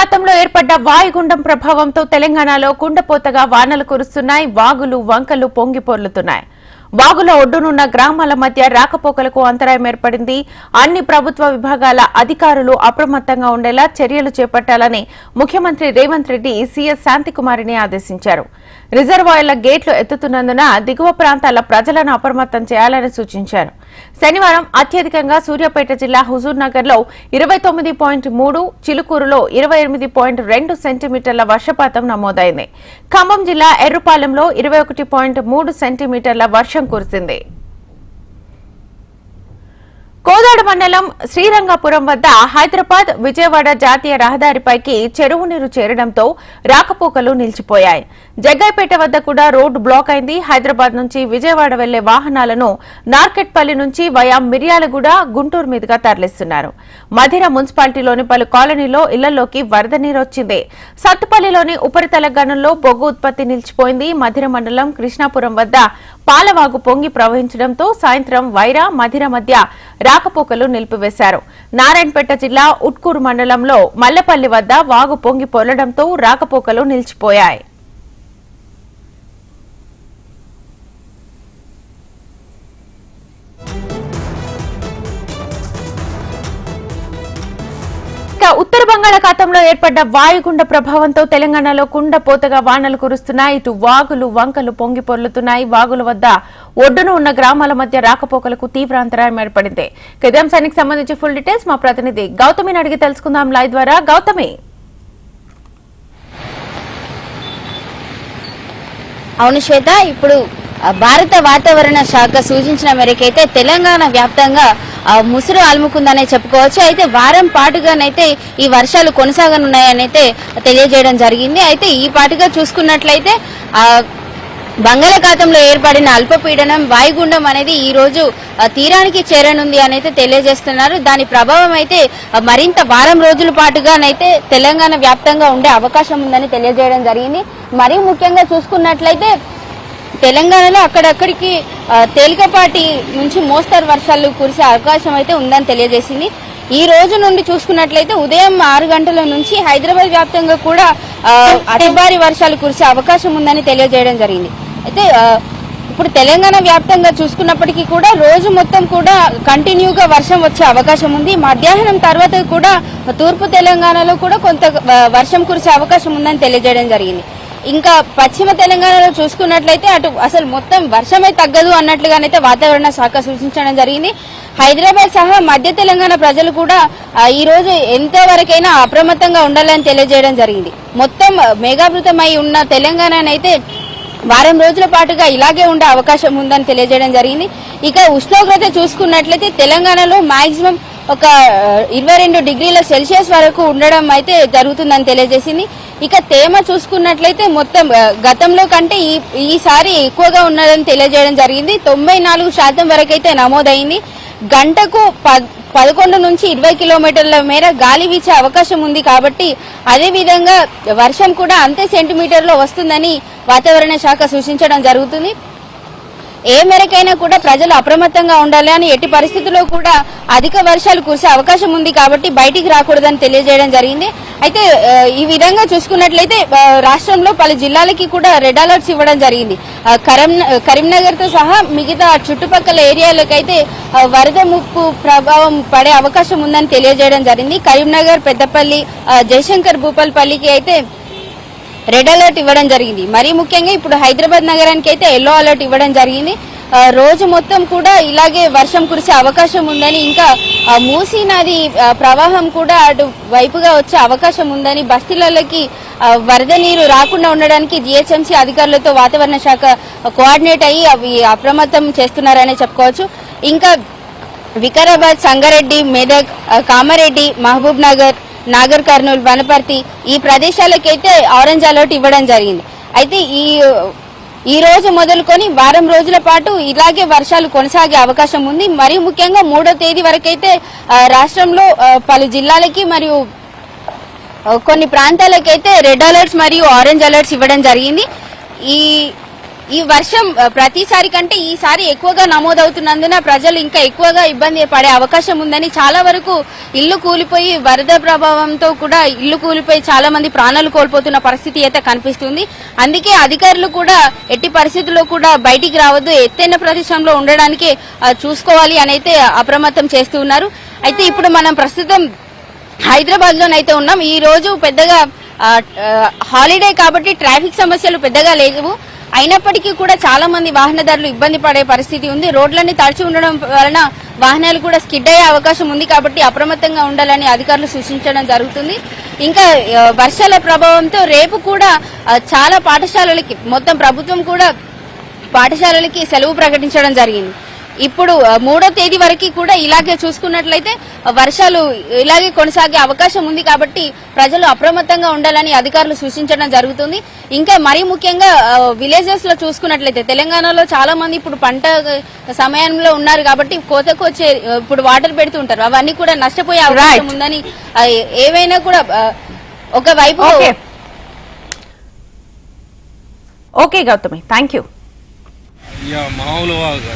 బంగాళాఖాతంలో ఏర్పడ్డ వాయుగుండం ప్రభావంతో తెలంగాణలో కుండపోతగా వానలు కురుస్తున్నాయి వాగులు వంకలు పొంగిపోర్లుతున్నాయి వాగుల ఒడ్డునున్న గ్రామాల మధ్య రాకపోకలకు అంతరాయం ఏర్పడింది. అన్ని ప్రభుత్వ విభాగాల అధికారులు అప్రమత్తంగా ఉండేలా చర్యలు చేపట్టాలని ముఖ్యమంత్రి రేవంత్ రెడ్డి సీఎస్ శాంతికుమారిని ఆదేశించారు. రిజర్వాయర్ల గేట్లు ఎత్తుతున్నందున దిగువ ప్రాంతాల ప్రజలను అప్రమత్తం చేయాలని సూచించారు. శనివారం అత్యధికంగా సూర్యాపేట జిల్లా హుజూర్ నగర్లో ఇరవై తొమ్మిది పాయింట్ మూడు చిలుకూరులో ఇరవై ఎనిమిది పాయింట్ రెండు సెంటీమీటర్ల వర్షపాతం నమోదైంది. ఖమ్మం జిల్లా ఎర్రుపాలెంలో ఇరవై ఒకటి పాయింట్ మూడు సెంటీమీటర్ల వర్షం కురిసింది. కోదాడ మండలం శ్రీరంగపురం వద్ద హైదరాబాద్ విజయవాడ జాతీయ రహదారిపైకి చెరువు నీరు చేరడంతో రాకపోకలు నిలిచిపోయాయి. జగ్గైపేట వద్ద కూడా రోడ్డు బ్లాక్ అయింది. హైదరాబాద్ నుంచి విజయవాడ వెళ్ళే వాహనాలను నార్కెట్పల్లి నుంచి వయా మిర్యాలగూడ గుంటూరు మీదుగా తరలిస్తున్నారు. మధిర మున్సిపాలిటీలోని పలు కాలనీలో ఇళ్ళలోకి వరద నీరు వచ్చింది. సత్తుపల్లిలోని ఉపరితల గనుల్లో బొగ్గు ఉత్పత్తి నిలిచిపోయింది. మధిర మండలం కృష్ణాపురం వద్ద పాలవాగు పొంగి ప్రవహించడంతో సాయంత్రం వైరా మధిర మధ్య రాకపోకలు నిలిపివేశారు. నారాయణపేట జిల్లా ఉట్కూరు మండలంలో మల్లపల్లి వద్ద వాగు పొంగి పొరలడంతో రాకపోకలు నిలిచిపోయాయి. ఉత్తర బంగాళాఖాతంలో ఏర్పడ్డ వాయుగుండ ప్రభావంతో తెలంగాణలో కుండపోతగా వానలు కురుస్తున్నాయి. ఇటు వాగులు వంకలు పొంగి పొర్లుతున్నాయి. వాగుల వద్ద ఒడ్డున ఉన్న గ్రామాల మధ్య రాకపోకలకు తీవ్ర అంతరాయం ఏర్పడింది. కదాంశానికి సంబంధించి ఫుల్ డీటెయిల్స్ మా ప్రతినిధి గౌతమిని అడిగి తెలుసుకుందాం లైవ్ ద్వారా. గౌతమి! అవును శ్వేత ఇప్పుడు భారత వాతావరణ శాఖ సూచించిన మేరకైతే తెలంగాణ వ్యాప్తంగా ముసురు అలుముకుందనే చెప్పుకోవచ్చు. అయితే వారం పాటుగానైతే ఈ వర్షాలు కొనసాగనున్నాయని అయితే తెలియజేయడం జరిగింది. అయితే ఈ పాటుగా చూసుకున్నట్లయితే బంగాళాఖాతంలో ఏర్పడిన అల్పపీడనం వాయుగుండం అనేది ఈ రోజు తీరానికి చేరనుంది అనైతే అయితే తెలియజేస్తున్నారు. దాని ప్రభావం అయితే మరింత వారం రోజుల పాటుగానైతే తెలంగాణ వ్యాప్తంగా ఉండే అవకాశం ఉందని తెలియజేయడం జరిగింది. మరీ ముఖ్యంగా చూసుకున్నట్లయితే తెలంగాణలో అక్కడక్కడికి తేలికపాటి నుంచి మోస్తరు వర్షాలు కురిసే అవకాశం అయితే ఉందని తెలియజేసింది. ఈ రోజు నుండి చూసుకున్నట్లయితే ఉదయం ఆరు గంటల నుంచి హైదరాబాద్ వ్యాప్తంగా కూడా ఆ, అతి భారీ వర్షాలు కురిసే అవకాశం ఉందని తెలియజేయడం జరిగింది. అయితే ఇప్పుడు తెలంగాణ వ్యాప్తంగా చూసుకున్నప్పటికీ కూడా రోజు మొత్తం కూడా కంటిన్యూగా వర్షం వచ్చే అవకాశం ఉంది. మధ్యాహ్నం తర్వాత కూడా తూర్పు తెలంగాణలో కూడా కొంత వర్షం కురిసే అవకాశం ఉందని తెలియజేయడం జరిగింది. ఇంకా పశ్చిమ తెలంగాణలో చూసుకున్నట్లయితే అటు అసలు మొత్తం వర్షమే తగ్గదు అన్నట్లుగానైతే వాతావరణ శాఖ సూచించడం జరిగింది. హైదరాబాద్ సహా మధ్య తెలంగాణ ప్రజలు కూడా ఈ రోజు ఎంతవరకైనా అప్రమత్తంగా ఉండాలని తెలియజేయడం జరిగింది. మొత్తం మేఘావృతమై ఉన్న తెలంగాణనైతే వారం రోజుల పాటుగా ఇలాగే ఉండే అవకాశం ఉందని తెలియజేయడం జరిగింది. ఇక ఉష్ణోగ్రత చూసుకున్నట్లయితే తెలంగాణలో మాక్సిమం ఒక ఇరవై రెండు డిగ్రీల సెల్సియస్ వరకు ఉండడం అయితే జరుగుతుందని తెలియజేసింది. ఇక తేమ చూసుకున్నట్లయితే మొత్తం గతంలో కంటే ఈ ఈసారి ఎక్కువగా ఉన్నదని తెలియజేయడం జరిగింది. తొంభై నాలుగు శాతం వరకు అయితే నమోదైంది. గంటకు పదకొండు నుంచి ఇరవై కిలోమీటర్ల మేర గాలి వీచే అవకాశం ఉంది కాబట్టి అదేవిధంగా వర్షం కూడా అంతే సెంటీమీటర్లో వస్తుందని వాతావరణ శాఖ సూచించడం జరుగుతుంది. ఏ మేరకైనా కూడా ప్రజలు అప్రమత్తంగా ఉండాలి అని ఎట్టి పరిస్థితుల్లో కూడా అధిక వర్షాలు కురిసే అవకాశం ఉంది కాబట్టి బయటికి రాకూడదని తెలియజేయడం జరిగింది. అయితే ఈ విధంగా చూసుకున్నట్లయితే రాష్ట్రంలో పలు జిల్లాలకి కూడా రెడ్ అలర్ట్స్ ఇవ్వడం జరిగింది. కరీం కరీంనగర్తో సహా మిగతా చుట్టుపక్కల ఏరియాలకైతే వరద ముప్పు ప్రభావం పడే అవకాశం ఉందని తెలియజేయడం జరిగింది. కరీంనగర్ పెద్దపల్లి జయశంకర్ భూపాల్పల్లికి అయితే రెడ్ అలర్ట్ ఇవ్వడం జరిగింది. మరీ ముఖ్యంగా ఇప్పుడు హైదరాబాద్ నగరానికి అయితే ఎల్లో అలర్ట్ ఇవ్వడం జరిగింది. రోజు మొత్తం కూడా ఇలాగే వర్షం కురిసే అవకాశం ఉందని ఇంకా మూసీ నది ప్రవాహం కూడా అటు వైపుగా వచ్చే అవకాశం ఉందని బస్తీలలోకి వరద నీరు రాకుండా ఉండడానికి జిహెచ్ఎంసీ అధికారులతో వాతావరణ శాఖ కోఆర్డినేట్ అయ్యి అవి అప్రమత్తం చేస్తున్నారనే చెప్పుకోవచ్చు. ఇంకా వికారాబాద్ సంగారెడ్డి మెదక్ కామారెడ్డి మహబూబ్ నగర్ నాగర్ కర్నూలు వనపర్తి ఈ ప్రదేశాలకైతే ఆరెంజ్ అలర్ట్ ఇవ్వడం జరిగింది. అయితే ఈ ఈ రోజు మొదలుకొని వారం రోజుల పాటు ఇలాగే వర్షాలు కొనసాగే అవకాశం ఉంది. మరి ముఖ్యంగా మూడో తేదీ వరకైతే రాష్ట్రంలో పలు జిల్లాలకి మరియు కొన్ని ప్రాంతాలకైతే రెడ్ అలర్ట్స్ మరియు ఆరెంజ్ అలర్ట్స్ ఇవ్వడం జరిగింది. ఈ ఈ వర్షం ప్రతిసారి కంటే ఈసారి ఎక్కువగా నమోదవుతున్నందున ప్రజలు ఇంకా ఎక్కువగా ఇబ్బంది పడే అవకాశం ఉందని చాలా వరకు ఇల్లు కూలిపోయి వరద ప్రభావంతో కూడా ఇల్లు కూలిపోయి చాలా మంది ప్రాణాలు కోల్పోతున్న పరిస్థితి అయితే కనిపిస్తుంది. అందుకే అధికారులు కూడా ఎట్టి పరిస్థితుల్లో కూడా బయటికి రావద్దు ఎత్తైన ప్రదేశంలో ఉండడానికి చూసుకోవాలి అని అయితే అప్రమత్తం చేస్తూ ఉన్నారు. అయితే ఇప్పుడు మనం ప్రస్తుతం హైదరాబాద్ లోనైతే ఉన్నాం. ఈ రోజు పెద్దగా హాలిడే కాబట్టి ట్రాఫిక్ సమస్యలు పెద్దగా లేవు. అయినప్పటికీ కూడా చాలా మంది వాహనదారులు ఇబ్బంది పడే పరిస్థితి ఉంది. రోడ్లన్నీ తడిచి ఉండడం వలన వాహనాలు కూడా స్కిడ్ అయ్యే అవకాశం ఉంది కాబట్టి అప్రమత్తంగా ఉండాలని అధికారులు సూచించడం జరుగుతుంది. ఇంకా వర్షాల ప్రభావంతో రేపు కూడా చాలా పాఠశాలలకి మొత్తం ప్రభుత్వం కూడా పాఠశాలలకి సెలవు ప్రకటించడం జరిగింది. ఇప్పుడు మూడో తేదీ వరకు కూడా ఇలాగే చూసుకున్నట్లయితే వర్షాలు ఇలాగే కొనసాగే అవకాశం ఉంది కాబట్టి ప్రజలు అప్రమత్తంగా ఉండాలని అధికారులు సూచించడం జరుగుతుంది. ఇంకా మరీ ముఖ్యంగా విలేజెస్లో చూసుకున్నట్లయితే తెలంగాణలో చాలా మంది ఇప్పుడు పంట సమయంలో ఉన్నారు కాబట్టి కోతకు వచ్చే ఇప్పుడు వాటర్ పెడుతూ ఉంటారు. అవన్నీ కూడా నష్టపోయే అవకాశం. ఉందని ఏవైనా కూడా ఒకవైపు okay okay Gautami thank you మామూలు కాదు.